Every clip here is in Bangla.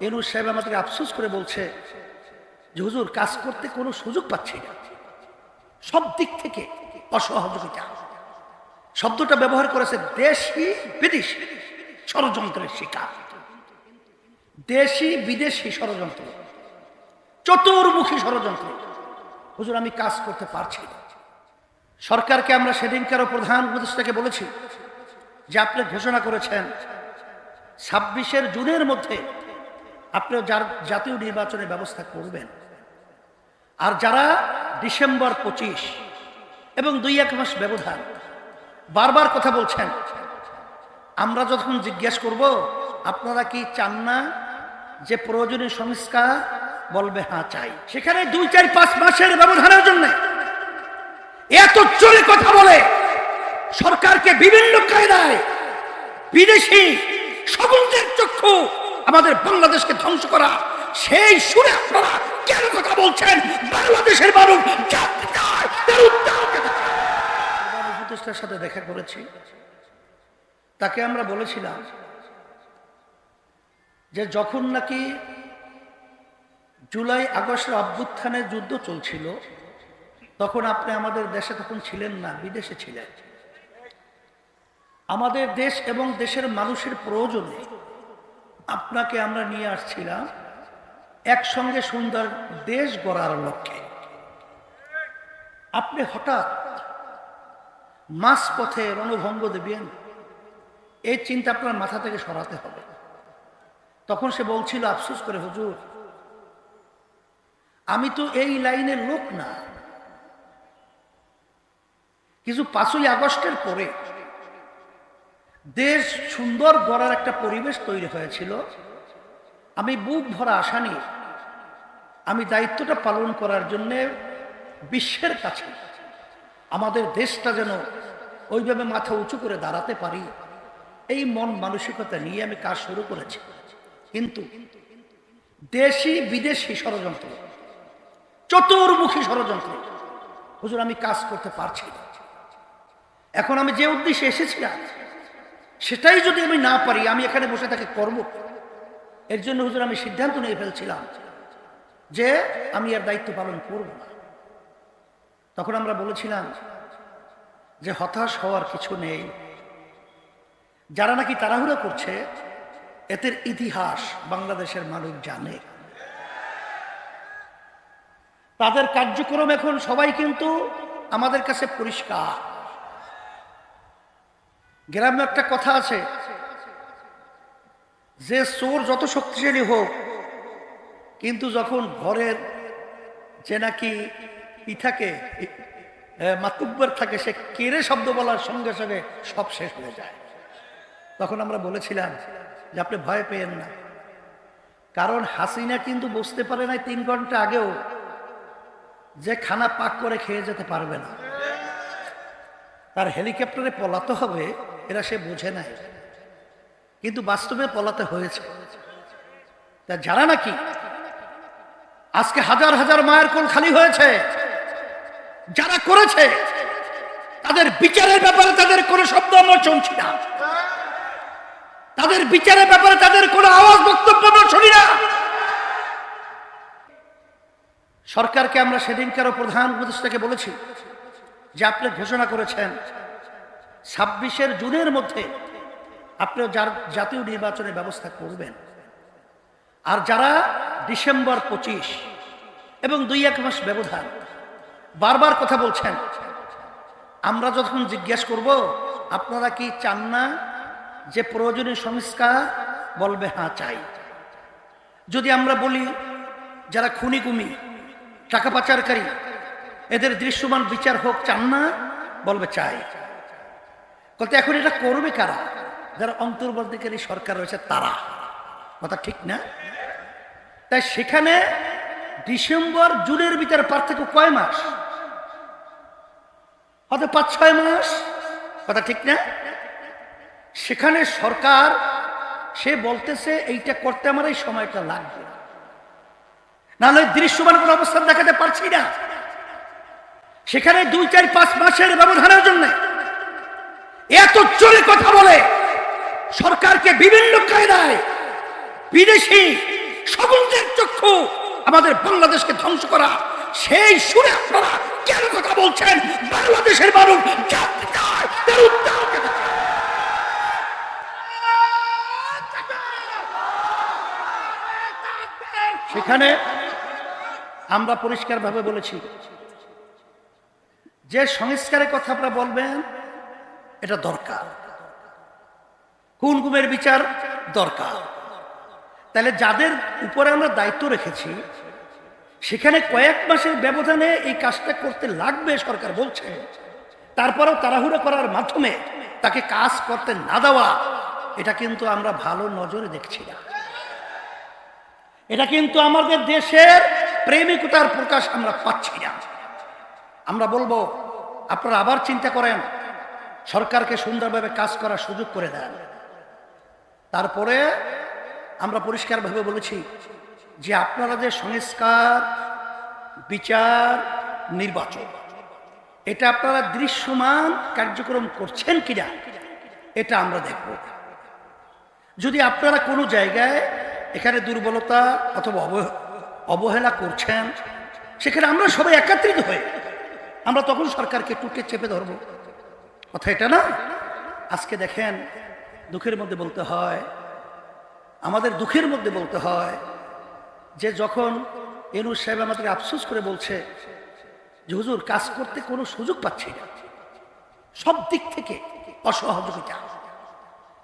এনুর সাহেব আমাদেরকে আফসোস করে বলছে যে, হুজুর, কাজ করতে কোনো সুযোগ পাচ্ছি না। সব দিক থেকে অসহযোগিতা। শব্দটা ব্যবহার করেছে দেশি বিদেশি ষড়যন্ত্রের শিকার। দেশি বিদেশি ষড়যন্ত্র, চতুর্মুখী ষড়যন্ত্র। হুজুর, আমি কাজ করতে পারছি না। সরকারকে আমরা সেদিনকারও প্রধান উপদেষ্টাকে বলেছি যে, আপনি ঘোষণা করেছেন ছাব্বিশের জুনের মধ্যে আপনি যার জাতীয় নির্বাচনের ব্যবস্থা করবেন। আর যারা ডিসেম্বর পঁচিশ এবং দুই এক মাস ব্যবধান, বারবার কথা বলছেন, আমরা যখন জিজ্ঞেস করব, আপনারা কি চান না যে প্রয়োজনীয় সংস্কার? বলবে হ্যাঁ চাই। সেখানে দুই, চার, পাঁচ মাসের ব্যবধানের জন্য এত চলে কথা বলে সরকারকে বিভিন্ন কায়দায় বিদেশি সকলদের চক্ষু আমাদের বাংলাদেশকে ধ্বংস করা, সেই সুরে আপনারা কেন কথা বলছেন? বাংলাদেশের সাথে দেখা করেছি। তাকে আমরা বলেছিলাম যে যখন নাকি জুলাই আগস্টের অভ্যুত্থানের যুদ্ধ চলছিল, তখন আপনি আমাদের দেশে তখন ছিলেন না, বিদেশে ছিলেন। আমাদের দেশ এবং দেশের মানুষের প্রয়োজনে আপনাকে আমরা নিয়ে আসছিলাম একসঙ্গে সুন্দর দেশ গড়ার লক্ষ্যে। আপনি হঠাৎ মাস পথে রণভঙ্গ দেবেন, এই চিন্তা আপনার মাথা থেকে সরাতে হবে। তখন সে বলছিল, আফসোস করে হুজুর, আমি তো এই লাইনের লোক না। কিছু পাঁচই আগস্টের পরে দেশ সুন্দর গড়ার একটা পরিবেশ তৈরি হয়েছিল। আমি বুক ভরা আশা নিয়ে, আমি দায়িত্বটা পালন করার জন্যে বিশ্বের কাছে আমাদের দেশটা যেন ওইভাবে মাথা উঁচু করে দাঁড়াতে পারি, এই মন মানসিকতা নিয়ে আমি কাজ শুরু করেছি। কিন্তু দেশি বিদেশি ষড়যন্ত্র, চতুর্মুখী ষড়যন্ত্র, হুজুর আমি কাজ করতে পারছি এখন আমি যে উদ্দেশ্যে এসেছিলাম সেটাই যদি আমি না পারি, আমি এখানে বসে তাকে করব এর জন্য হুজুর আমি সিদ্ধান্ত নিয়ে ফেলছিলাম যে আমি আর দায়িত্ব পালন করব না। তখন আমরা বলেছিলাম যে হতাশ হওয়ার কিছু নেই। যারা নাকি তাড়াহুড়া করছে, এদের ইতিহাস বাংলাদেশের মানুষ জানে। তাদের কার্যক্রম এখন সবাই কিন্তু আমাদের কাছে পরিষ্কার। গ্রামে একটা কথা আছে। যে চোর যত শক্তিশালী হোক, কিন্তু যখন ঘরের যে নাকি ই থাকে মাতুব্বর থাকে, সে কেড়ে শব্দ বলার সঙ্গে সঙ্গে সব শেষ হয়ে যায়। তখন আমরা বলেছিলাম যে আপনি ভয় পেয়েন না। কারণ হাসিনা কিন্তু বুঝতে পারে নাই তিন ঘণ্টা আগেও যে খানা পাক করে খেয়ে যেতে পারবে না। তার হেলিকপ্টারে পলাতে হবে। এরা সে বোঝে নাই। কিন্তু বাস্তবে পলাতে হয়েছে। তা যারা নাকি? আজকে হাজার হাজার মায়ের কোল খালি হয়েছে। যারা করেছে, তাদের বিচারের ব্যাপারে তাদের কোনো শব্দ আমরা শুনছি না। তাদের বিচারের ব্যাপারে তাদের কোনো আওয়াজ, বক্তব্য আমরা শুনি না। সরকারকে আমরা সেদিনকারও প্রধান উপদেষ্টাকে বলেছি যে আপনি ঘোষণা করেছেন ছাব্বিশের জুনের মধ্যে আপনি যার জাতীয় নির্বাচনের ব্যবস্থা করবেন। আর যারা ডিসেম্বর পঁচিশ এবং দুই এক মাস ব্যবধান, বারবার কথা বলছেন, আমরা যখন জিজ্ঞেস করব, আপনারা কি চান না যে প্রয়োজনীয় সংস্কার? বলবে হ্যাঁ চাই। যদি আমরা বলি, যারা খুনি কুমি টাকা পাচারকারী, এদের দৃশ্যমান বিচার হোক, চান না? বলবে, চাই। বলতে এখন এটা করবে কারা? যারা অন্তর্বর্তীকারী সরকার রয়েছে, তারা। কথা ঠিক না? তাই সেখানে ডিসেম্বর, জুনের ভিতরে পার্থক্য কয় মাস? হয়তো পাঁচ, ছয় মাস। কথা ঠিক না? সেখানে সরকার, সে বলতেছে, এইটা করতে আমার এই সময়টা লাগবে। নাহলে দৃশ্যমান কোন অবস্থান দেখাতে পারছি না। সেখানে দুই, চার, পাঁচ মাসের ব্যবধানের জন্য এত চলে কথা বলে সরকারকে বিভিন্ন কায়দায় বিদেশি সকলদের চক্ষু আমাদের বাংলাদেশকে ধ্বংস করা, সেই সুরে আপনারা কেন কথা বলছেন বাংলাদেশের মানুষ। সেখানে আমরা পরিষ্কারভাবে বলেছি, যে সংস্কারের কথা আপনারা বলবেন এটা দরকার। খুন গুমের বিচার দরকার। তাহলে যাদের উপরে আমরা দায়িত্ব রেখেছি, সেখানে কয়েক মাসের ব্যবধানে এই কাজটা করতে লাগবে সরকার বলছে। তারপরেও তাড়াহুড়ো করার মাধ্যমে তাকে কাজ করতে না দেওয়া, এটা কিন্তু আমরা ভালো নজরে দেখছি না। এটা কিন্তু আমাদের দেশের প্রেমিকতার প্রকাশ আমরা পাচ্ছি না। আমরা বলব, আপনারা আবার চিন্তা করেন সরকারকে সুন্দরভাবে কাজ করার সুযোগ করে দেন। তারপরে আমরা পরিষ্কারভাবে বলেছি যে আপনারা যে সংস্কার, বিচার, নির্বাচন, এটা আপনারা দৃশ্যমান, কার্যক্রম করছেন কিনা, এটা আমরা দেখব। যদি আপনারা কোনো জায়গায় এখানে দুর্বলতা অথবা অবহ- অবহেলা করছেন, সেখানে আমরা সবাই একত্রিত হয়ে আমরা তখন সরকারকে টুকে চেপে ধরব। কথা এটা না? আজকে দেখেন, দুঃখের মধ্যে বলতে হয়, আমাদের দুঃখের মধ্যে বলতে হয় যে যখন এনু সাহেব আমাদেরকে আফসোস করে বলছে যে, হুজুর, কাজ করতে কোনো সুযোগ পাচ্ছি না। সব দিক থেকে অসহযোগিতা।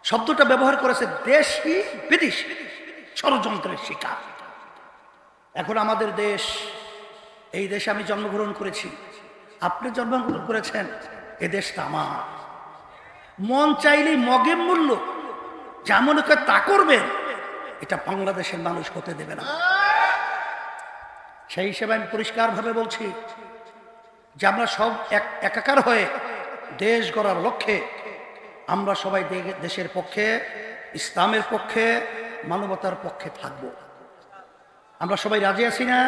শব্দটা ব্যবহার করেছে দেশ দেশি বিদেশ ষড়যন্ত্রের শিকার। এখন আমাদের দেশ, এই দেশে আমি জন্মগ্রহণ করেছি। আপনি জন্মগ্রহণ করেছেন এ দেশটা আমার। মন চাইলেই মগের মূল্য, যা মনে করে তা করবেন, এটা বাংলাদেশের মানুষ হতে দেবে না। সেই হিসেবে আমি পরিষ্কারভাবে বলছি যে আমরা সব এক একাকার হয়ে দেশ গড়ার লক্ষ্যে আমরা সবাই দেশের পক্ষে, ইসলামের পক্ষে, মানবতার পক্ষে থাকব। আমরা সবাই রাজি আছি না?